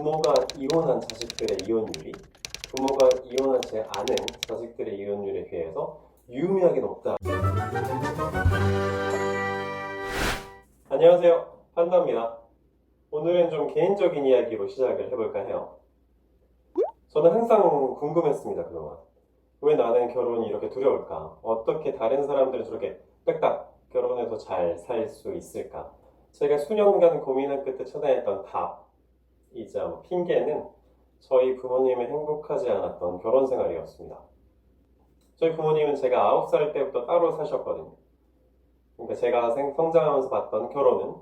부모가 이혼한 자식들의 이혼율이 부모가 이혼한 제 아는 자식들의 이혼율에 비해서 유의미하게 높다. 안녕하세요. 판다입니다. 오늘은 좀 개인적인 이야기로 시작을 해볼까 해요. 저는 항상 궁금했습니다, 그동안. 왜 나는 결혼이 이렇게 두려울까? 어떻게 다른 사람들은 저렇게 딱딱 결혼해서 잘 살 수 있을까? 제가 수년간 고민한 끝에 찾아냈던 답 이자 뭐 핑계는 저희 부모님의 행복하지 않았던 결혼 생활이었습니다. 저희 부모님은 제가 9살 때부터 따로 사셨거든요. 그러니까 제가 생- 성장하면서 봤던 결혼은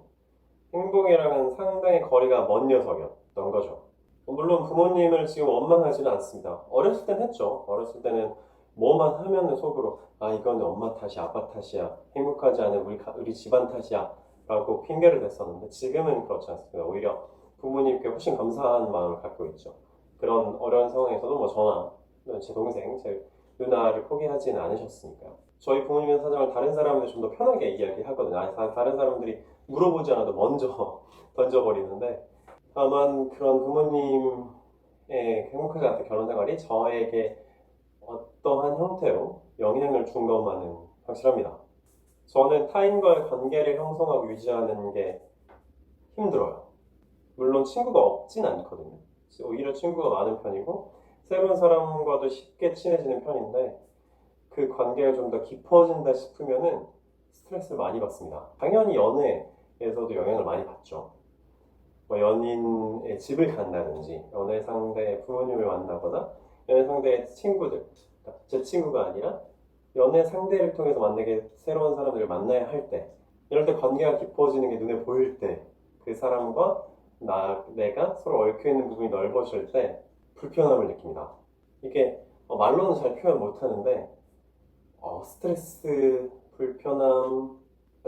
행복이랑은 상당히 거리가 먼 녀석이었던 거죠. 물론 부모님을 지금 원망하지는 않습니다. 어렸을 땐 했죠. 어렸을 때는 뭐만 하면은 속으로 아 이건 엄마 탓이야 아빠 탓이야 행복하지 않은 우리, 가- 우리 집안 탓이야 라고 핑계를 댔었는데 지금은 그렇지 않습니다. 오히려 부모님께 훨씬 감사한 마음을 갖고 있죠. 그런 어려운 상황에서도 뭐 저나 제 동생, 제 누나를 포기하지는 않으셨으니까요. 저희 부모님의 사정을 다른 사람들 좀더 편하게 이야기하거든요. 다른 사람들이 물어보지 않아도 먼저 던져버리는데 다만 그런 부모님의 행복하지 않던 결혼 생활이 저에게 어떠한 형태로 영향을 준 것만은 확실합니다. 저는 타인과의 관계를 형성하고 유지하는 게 힘들어요. 물론 친구가 없진 않거든요. 오히려 친구가 많은 편이고 새로운 사람과도 쉽게 친해지는 편인데 그 관계가 좀 더 깊어진다 싶으면은 스트레스를 많이 받습니다. 당연히 연애에서도 영향을 많이 받죠. 뭐 연인의 집을 간다든지 연애 상대의 부모님을 만나거나 연애 상대의 친구들 제 친구가 아니라 연애 상대를 통해서 만나게 새로운 사람들을 만나야 할 때 이럴 때 관계가 깊어지는 게 눈에 보일 때 그 사람과 나 내가 서로 얽혀 있는 부분이 넓어질 때 불편함을 느낍니다. 이게 어, 말로는 잘 표현 못 하는데 어, 스트레스, 불편함,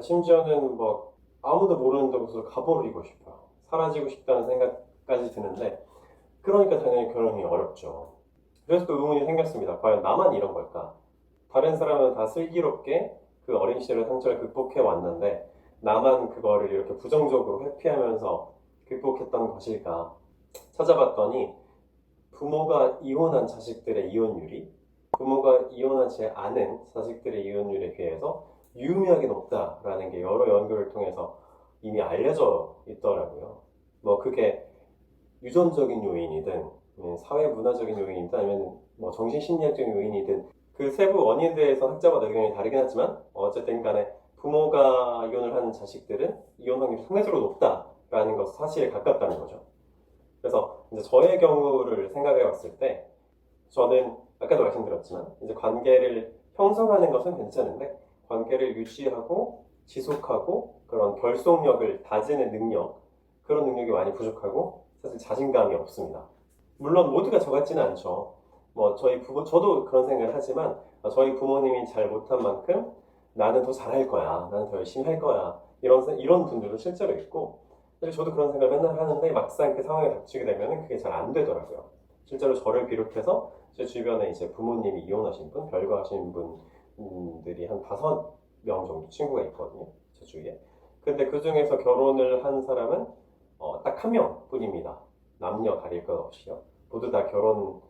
심지어는 뭐 아무도 모르는 곳으로 가버리고 싶어요. 사라지고 싶다는 생각까지 드는데 그러니까 당연히 결혼이 어렵죠. 그래서 또 의문이 생겼습니다. 과연 나만 이런 걸까? 다른 사람은 다 슬기롭게 그 어린 시절의 상처를 극복해 왔는데 나만 그거를 이렇게 부정적으로 회피하면서 극복했던 것일까? 찾아봤더니 부모가 이혼한 자식들의 이혼율이 부모가 이혼한 제 아는 자식들의 이혼율에 비해서 유의미하게 높다라는 게 여러 연구를 통해서 이미 알려져 있더라고요. 뭐 그게 유전적인 요인이든 음, 사회 문화적인 요인이든 아니면 뭐 정신심리학적인 요인이든 그 세부 원인에 대해서 학자마다 의견이 다르긴 하지만 어쨌든 간에 부모가 이혼을 하는 자식들은 이혼 확률이 상대적으로 높다 라는 것은 사실에 가깝다는 거죠. 그래서 이제 저의 경우를 생각해 봤을 때 저는 아까도 말씀드렸지만 이제 관계를 형성하는 것은 괜찮은데 관계를 유지하고 지속하고 그런 결속력을 다지는 능력 그런 능력이 많이 부족하고 사실 자신감이 없습니다. 물론 모두가 저 같지는 않죠. 뭐 저희 부모 저도 그런 생각을 하지만 어, 저희 부모님이 잘 못한 만큼 나는 더 잘할 거야, 나는 더 열심히 할 거야 이런 생- 이런 분들도 실제로 있고 사실 저도 그런 생각을 맨날 하는데 막상 그 상황에 닥치게 되면 그게 잘 안 되더라고요. 실제로 저를 비롯해서 제 주변에 이제 부모님이 이혼하신 분, 별거하신 분들이 한 다섯 명 정도 친구가 있거든요. 제 주위에. 근데 그 중에서 결혼을 한 사람은 어, 딱 한 명뿐입니다. 남녀 가릴 것 없이요. 모두 다 결혼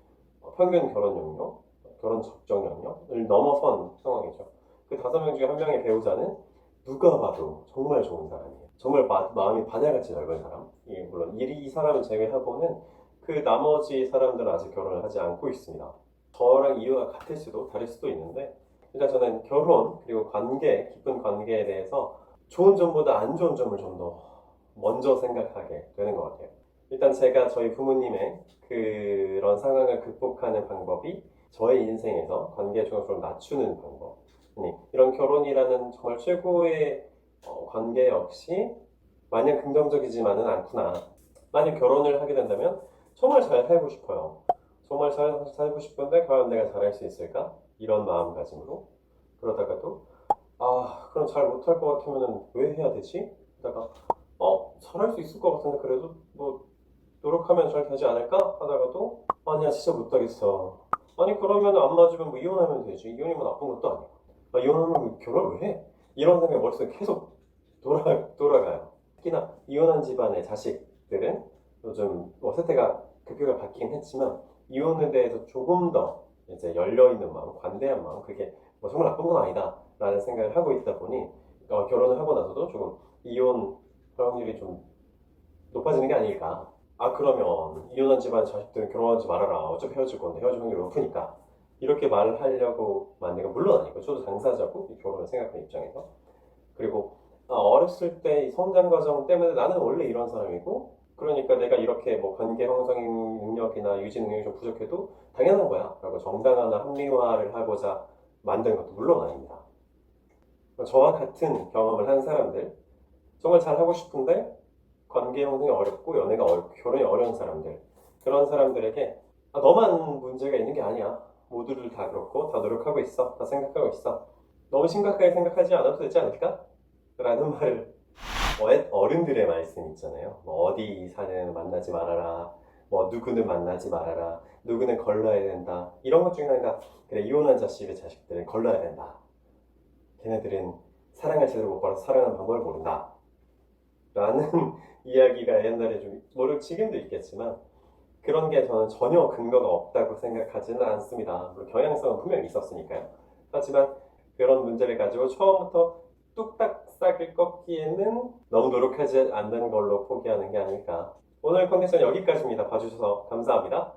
어, 평균 결혼 연령, 결혼 적정 연령을 넘어선 상황이죠. 그 다섯 명 중에 한 명의 배우자는 누가 봐도 정말 좋은 사람이에요. 정말 마, 마음이 바다같이 넓은 사람. 이 물론 이, 이 사람을 제외하고는 그 나머지 사람들은 아직 결혼을 하지 않고 있습니다. 저랑 이유가 같을 수도 다를 수도 있는데 일단 저는 결혼 그리고 관계 깊은 관계에 대해서 좋은 점보다 안 좋은 점을 좀 더 먼저 생각하게 되는 것 같아요. 일단 제가 저희 부모님의 그런 상황을 극복하는 방법이 저의 인생에서 관계 중요성을 낮추는 방법. 아니, 이런 결혼이라는 정말 최고의 어, 관계 역시 마냥 긍정적이지만은 않구나. 만약 결혼을 하게 된다면 정말 잘 살고 싶어요. 정말 잘 살고 싶은데 과연 내가 잘할 수 있을까? 이런 마음가짐으로 그러다가도 아 그럼 잘 못할 것 같으면 왜 해야 되지? 그러다가 어 잘할 수 있을 것 같은데 그래도 뭐 노력하면 잘 되지 않을까? 하다가도 아니야 진짜 못하겠어. 아니 그러면 안 맞으면 뭐 이혼하면 되지. 이혼이 뭐 나쁜 것도 아니고. 아, 이혼하면 결혼 왜 해? 이런 생각이 머릿속에 계속 돌아, 돌아가요. 특히나 이혼한 집안의 자식들은 요즘 뭐 세태가 급격하게 바뀌긴 했지만 이혼에 대해서 조금 더 이제 열려있는 마음, 관대한 마음, 그게 뭐 정말 나쁜 건 아니다 라는 생각을 하고 있다 보니 어, 결혼을 하고 나서도 조금 이혼 확률이 좀 높아지는 게 아닐까. 아 그러면 이혼한 집안 자식들은 결혼하지 말아라. 어차피 헤어질 건데 헤어질 확률이 높으니까. 이렇게 말을 하려고 만든 건 물론 아니고 저도 당사자고 이 결혼을 생각하는 입장에서. 그리고 아, 어렸을 때이 성장 과정 때문에 나는 원래 이런 사람이고 그러니까 내가 이렇게 뭐 관계 형성 능력이나 유지 능력이 좀 부족해도 당연한 거야. 라고 정당화나 합리화를 하고자 만든 것도 물론 아닙니다. 저와 같은 경험을 한 사람들 정말 잘하고 싶은데 관계 형성이 어렵고 연애가 어렵고 결혼이 어려운 사람들 그런 사람들에게 아, 너만 문제가 있는 게 아니야 모두들 다 그렇고 다 노력하고 있어. 다 생각하고 있어. 너무 심각하게 생각하지 않아도 되지 않을까? 라는 말을 어- 어른들의 말씀 있잖아요. 뭐 어디 사는 만나지 말아라. 뭐 누구는 만나지 말아라. 누구는 걸러야 된다. 이런 것 중에 하나가 그래 이혼한 자식의 자식들은 걸러야 된다. 걔네들은 사랑을 제대로 못 받아서 사랑하는 방법을 모른다. 라는 이야기가 옛날에 좀 모르 지금도 있겠지만 그런 게 저는 전혀 근거가 없다고 생각하지는 않습니다. 경향성은 분명히 있었으니까요. 하지만 그런 문제를 가지고 처음부터 뚝딱 싹을 꺾기에는 너무 노력하지 않는 걸로 포기하는 게 아닐까. 오늘 컨텐츠는 여기까지입니다. 봐주셔서 감사합니다.